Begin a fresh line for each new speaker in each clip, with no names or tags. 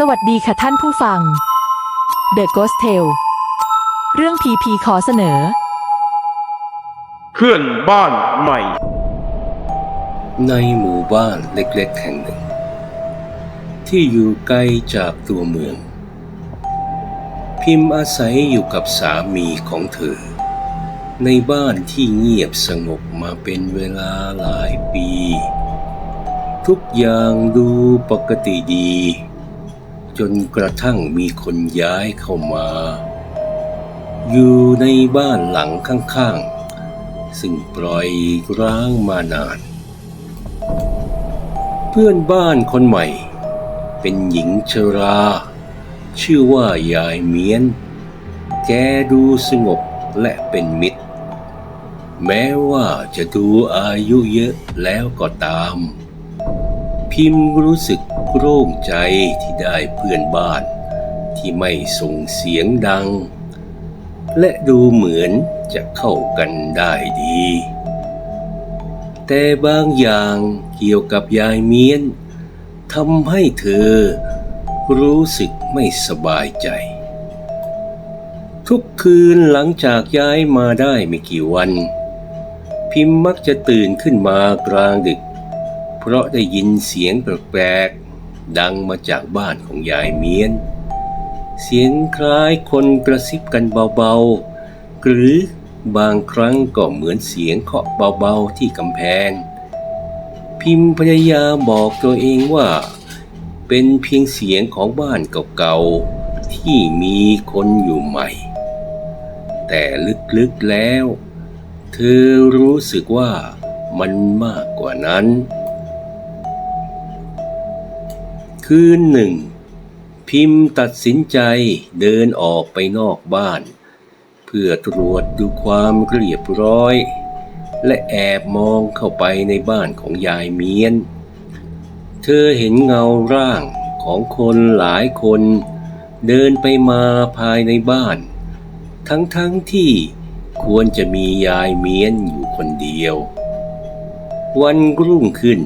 สวัสดีค่ะท่านผู้ฟัง The Ghost Tale เรื่องผีผีขอเสนอ
เพื่อนบ้านใหม่
ในหมู่บ้านเล็กๆแห่งหนึ่ง ที่อยู่ไกลจากตัวเมือง พิมพ์อาศัยอยู่กับสามีของเธอ ในบ้านที่เงียบสงบมาเป็นเวลาหลายปี ทุกอย่างดูปกติดี จนกระทั่งมีคนย้ายเข้ามา อยู่ในบ้านหลังข้างๆ ซึ่งปล่อยร้างมานาน เพื่อนบ้านคนใหม่ เป็นหญิงชรา ชื่อว่ายายเมียน แกดูสงบและเป็นมิตร แม้ว่าจะดูอายุเยอะแล้วก็ตาม พิมพ์รู้สึก โล่งใจที่ได้เพื่อนบ้านที่ไม่ส่งเสียงดัง และดูเหมือนจะเข้ากันได้ดี แต่บางอย่างเกี่ยวกับยายเมียนทำให้เธอรู้สึกไม่สบายใจ ทุกคืนหลังจากย้ายมาได้ไม่กี่วัน พิมพ์มักจะตื่นขึ้นมากลางดึก เพราะได้ยินเสียงแปลกๆ ดังมาจากบ้านของยายเมียน เสียงคล้ายคนกระซิบกันเบาๆ หรือบางครั้งก็เหมือนเสียงเคาะเบาๆที่กำแพง พิมพ์พยายามบอกตัวเองว่า เป็นเพียงเสียงของบ้านเก่าๆ ที่มีคนอยู่ใหม่ แต่ลึกๆแล้ว เธอรู้สึกว่ามันมากกว่านั้น คืนหนึ่ง พิมพ์ตัดสินใจเดินออกไปนอกบ้าน เพื่อตรวจดูความเรียบร้อย และแอบมองเข้าไปในบ้านของยายเมียน เธอเห็นเงาร่างของคนหลายคน เดินไปมาภายในบ้าน ทั้งๆทที่ควรจะมียายเมียนอยู่คนเดียว วันรุ่งขึ้น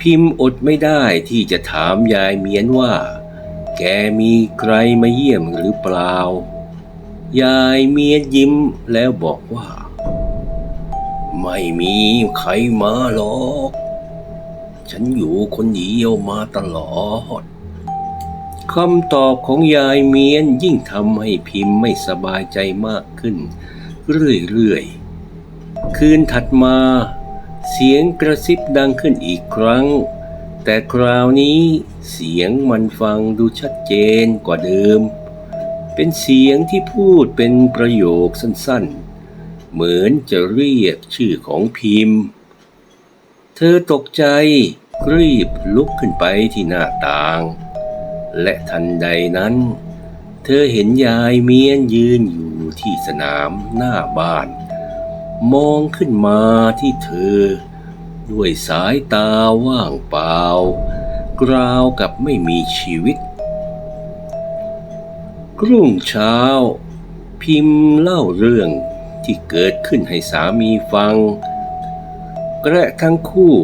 พิมพ์อดไม่ได้ที่จะถามยายเมียนว่า แกมีใครมาเยี่ยมหรือเปล่า ยายเมียนยิ้มแล้วบอกว่า ไม่มีใครมาหรอก ฉันอยู่คนเดียวมาตลอดคำตอบของยายเมียนยิ่งทำให้พิมพ์ไม่สบายใจมากขึ้น เรื่อยๆ คืนถัดมา เสียงกระซิบดังขึ้นอีกครั้ง แต่คราวนี้เสียงมันฟังดูชัดเจนกว่าเดิม เป็นเสียงที่พูดเป็นประโยคสั้นๆ เหมือนจะเรียกชื่อของพิมพ์ เธอตกใจรีบลุกขึ้นไปที่หน้าต่าง และทันใดนั้น เธอเห็นยายเมียนยืนอยู่ที่สนามหน้าบ้าน มองขึ้นมาที่เธอ ด้วยสายตาว่างเปล่า กราวกับไม่มีชีวิตกรุ่งเช้า พิมพ์เล่าเรื่องที่เกิดขึ้นให้สามีฟัง กระทั้งคู่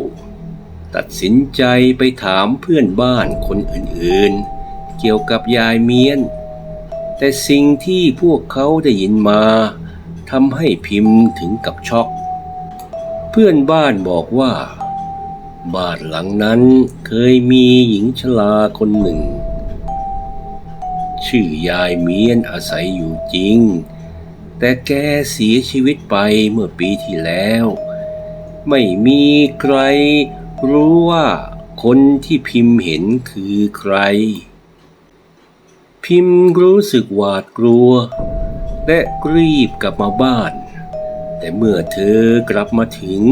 ตัดสินใจไปถามเพื่อนบ้านคนอื่นๆ เกี่ยวกับยายเมียน แต่สิ่งที่พวกเขาได้ยินมา ทำให้พิมพ์ถึงกับช็อก เพื่อนบ้านบอกว่า บ้านหลังนั้นเคยมีหญิงชราคนหนึ่ง ชื่อยายเมียนอาศัยอยู่จริง แต่แกเสียชีวิตไปเมื่อปีที่แล้ว ไม่มีใครรู้ว่าคนที่พิมพ์เห็นคือใคร พิมพ์รู้สึกหวาดกลัว และรีบกลับมาบ้าน แต่เมื่อเธอกลับมาถึง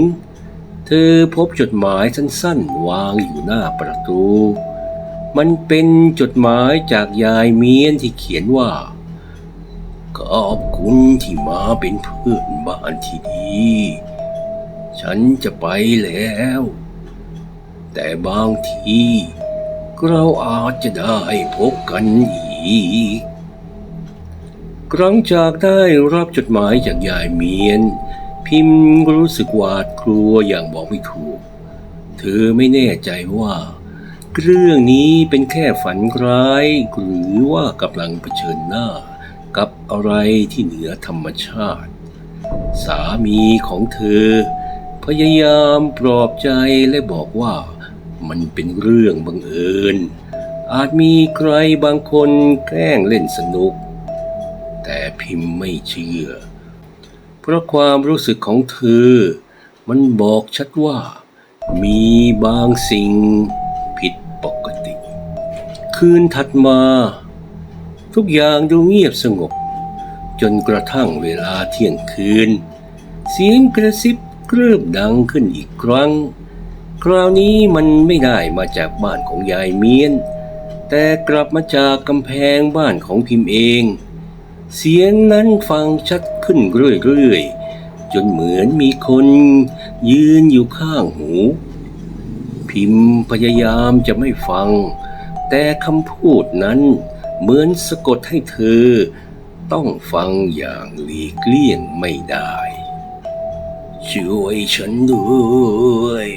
เธอพบจดหมายสั้นๆ วางอยู่หน้าประตู มันเป็นจดหมายจากยายเมียนที่เขียนว่าขอบคุณที่มาเป็นเพื่อนบ้านที่ดี ฉันจะไปแล้ว แต่บางที เราอาจจะได้พบกันอีก หลังจากได้รับจดหมายจากยายเมียน พิมพ์รู้สึกหวาดกลัวอย่างบอกไม่ถูก เธอไม่แน่ใจว่า เรื่องนี้เป็นแค่ฝันร้าย หรือว่ากำลังเผชิญหน้า กับอะไรที่เหนือธรรมชาติ สามีของเธอ พยายามปลอบใจและบอกว่ามันเป็นเรื่องบังเอิญ อาจมีใครบางคนแกล้งเล่นสนุก แต่พิมพ์ไม่เชื่อ เพราะความรู้สึกของเธอ มันบอกชัดว่า มีบางสิ่งผิดปกติ คืนถัดมา ทุกอย่างดูเงียบสงบ จนกระทั่งเวลาเที่ยงคืน เสียงกระซิบเริ่มดังขึ้นอีกครั้ง คราวนี้มันไม่ได้มาจากบ้านของยายเมียน แต่กลับมาจากกำแพงบ้านของพิมพ์เอง เสียงนั้นฟังชัดขึ้นเรื่อยๆ จนเหมือนมีคนยืนอยู่ข้างหู พิมพ์พยายามจะไม่ฟัง แต่คำพูดนั้นเหมือนสะกดให้เธอ ต้องฟังอย่างหลีกเลี่ยงไม่ได้ ช่วยฉันด้วย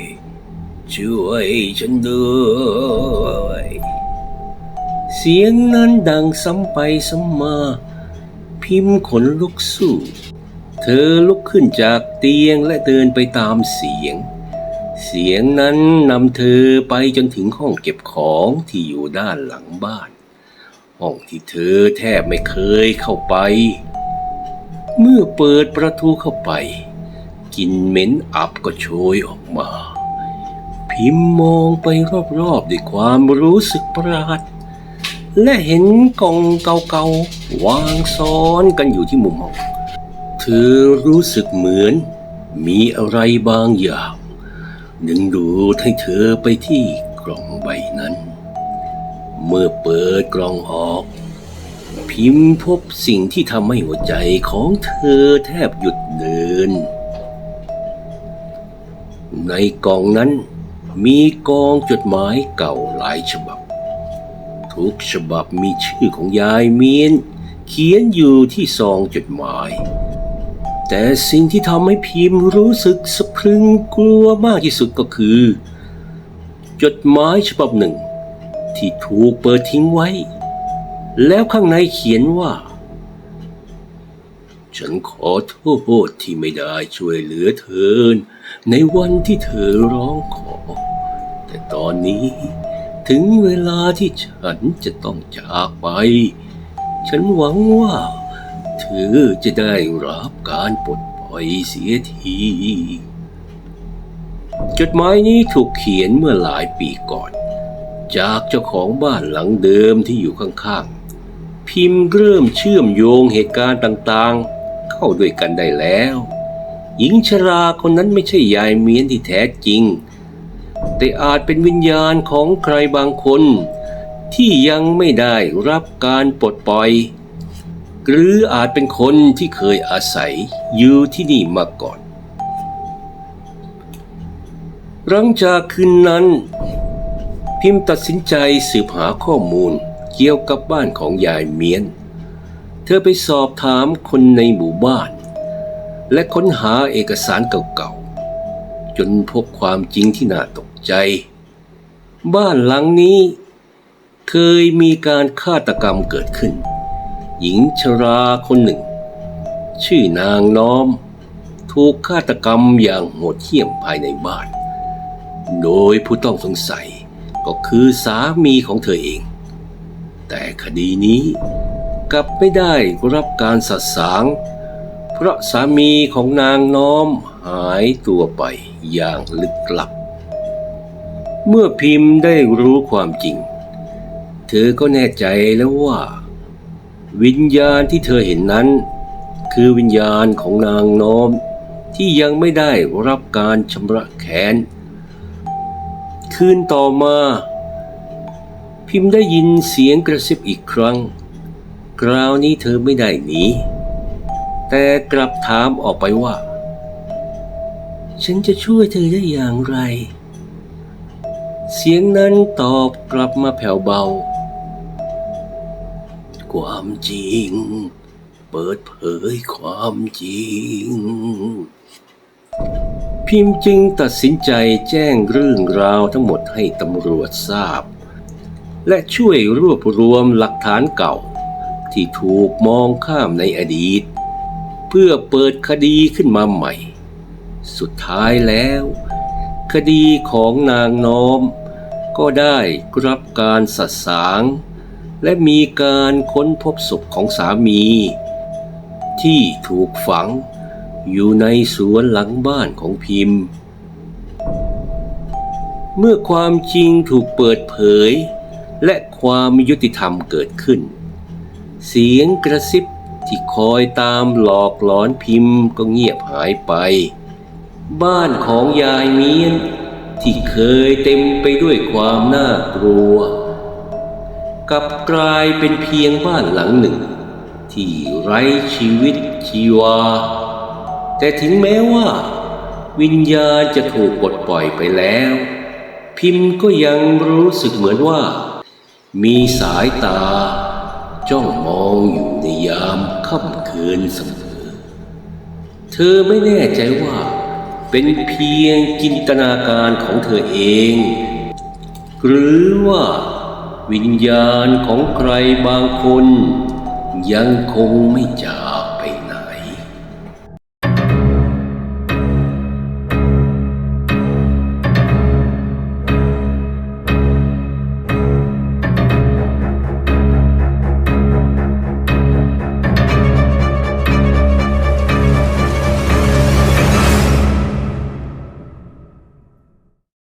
ช่วยฉันด้วย เสียงนั้นดังซ้ำไปซ้ำมา พิมพ์ขนลุกสู้ เธอลุกขึ้นจากเตียงและเดินไปตามเสียง เสียงนั้นนำเธอไปจนถึงห้องเก็บของที่อยู่ด้านหลังบ้าน ห้องที่เธอแทบไม่เคยเข้าไป เมื่อเปิดประตูเข้าไปกลินเหม็นอับก็โชยออกมา พิมพ์มองไปรอบๆด้วยความรู้สึกประหลาด และเห็นกล่องเก่าๆวางซ้อนกันอยู่ที่มุมห้องเธอรู้สึกเหมือน มีอะไรบางอย่างดึงดูดให้เธอไปที่กล่องใบนั้น เมื่อเปิดกล่องออก พิมพ์พบสิ่งที่ทำให้หัวใจของเธอแทบหยุดเดิน ในกล่องนั้นมีกองจดหมายเก่าหลายฉบับ ทุกฉบับมีชื่อของยายเมียน เขียนอยู่ที่ซองจดหมาย แต่สิ่งที่ทำให้พิมพ์รู้สึกสะพรึงกลัวมากที่สุดก็คือ จดหมายฉบับหนึ่ง ที่ถูกเปิดทิ้งไว้ แล้วข้างในเขียนว่า ฉันขอโทษที่ไม่ได้ช่วยเหลือเธอ ในวันที่เธอร้องขอ แต่ตอนนี้ ถึงเวลาที่ฉันจะต้องจากไป ฉันหวังว่าเธอจะได้รับการปลดปล่อยเสียที จดหมายนี้ถูกเขียนเมื่อหลายปีก่อน จากเจ้าของบ้านหลังเดิมที่อยู่ข้างๆ พิมพ์เริ่มเชื่อมโยงเหตุการณ์ต่างๆ เข้าด้วยกันได้แล้ว หญิงชราคนนั้นไม่ใช่ยายเมียนที่แท้จริง แต่อาจเป็นวิญญาณของใครบางคน ที่ยังไม่ได้รับการปลดปล่อย หรืออาจเป็นคนที่เคยอาศัยอยู่ที่นี่มาก่อน หลังจากคืนนั้น พิมพ์ตัดสินใจสืบหาข้อมูลเกี่ยวกับบ้านของยายเมียน เธอไปสอบถามคนในหมู่บ้าน และค้นหาเอกสารเก่าๆ จนพบความจริงที่น่าตก ใจ บ้านหลังนี้ เคยมีการฆาตกรรมเกิดขึ้น หญิงชราคนหนึ่ง ชื่อนางน้อม ถูกฆาตกรรมอย่างโหดเหี้ยมภายในบ้าน โดยผู้ต้องสงสัยก็คือสามีของเธอเอง แต่คดีนี้กลับไม่ได้รับการสัดสางเพราะสามีของนางน้อมหายตัวไปอย่างลึกลับ เมื่อพิมพ์ได้รู้ความจริง เธอก็แน่ใจแล้วว่า วิญญาณที่เธอเห็นนั้น คือวิญญาณของนางน้อมที่ยังไม่ได้รับการชำระแค้นคืนต่อมา พิมพ์ได้ยินเสียงกระซิบอีกครั้ง คราวนี้เธอไม่ได้หนี แต่กลับถามออกไปว่า ฉันจะช่วยเธอได้อย่างไร เสียงนั้นตอบกลับมาแผ่วเบา ความจริง เปิดเผยความจริง พิมพ์จึงตัดสินใจแจ้งเรื่องราวทั้งหมดให้ตำรวจทราบ และช่วยรวบรวมหลักฐานเก่า ที่ถูกมองข้ามในอดีต เพื่อเปิดคดีขึ้นมาใหม่ สุดท้ายแล้ว คดีของนางน้อม ก็ได้รับการสัสาง และมีการค้นพบศพของสามี ที่ถูกฝังอยู่ในสวนหลังบ้านของพิมพ์ เมื่อความจริงถูกเปิดเผย และความยุติธรรมเกิดขึ้น เสียงกระซิบที่คอยตามหลอกหลอนพิมพ์ก็เงียบหายไป บ้านของยายเมียน ที่เคยเต็มไปด้วยความน่ากลัว กลับกลายเป็นเพียงบ้านหลังหนึ่ง ที่ไร้ชีวิตชีวา แต่ถึงแม้ว่า วิญญาณจะถูกปลดปล่อยไปแล้ว พิมพ์ก็ยังรู้สึกเหมือนว่า มีสายตา จ้องมองอยู่ในยามค่ำคืนเสมอ เธอไม่แน่ใจว่า เป็นเพียงจินตนาการของเธอเอง หรือว่าวิญญาณของใครบางคนยังคงไม่จาก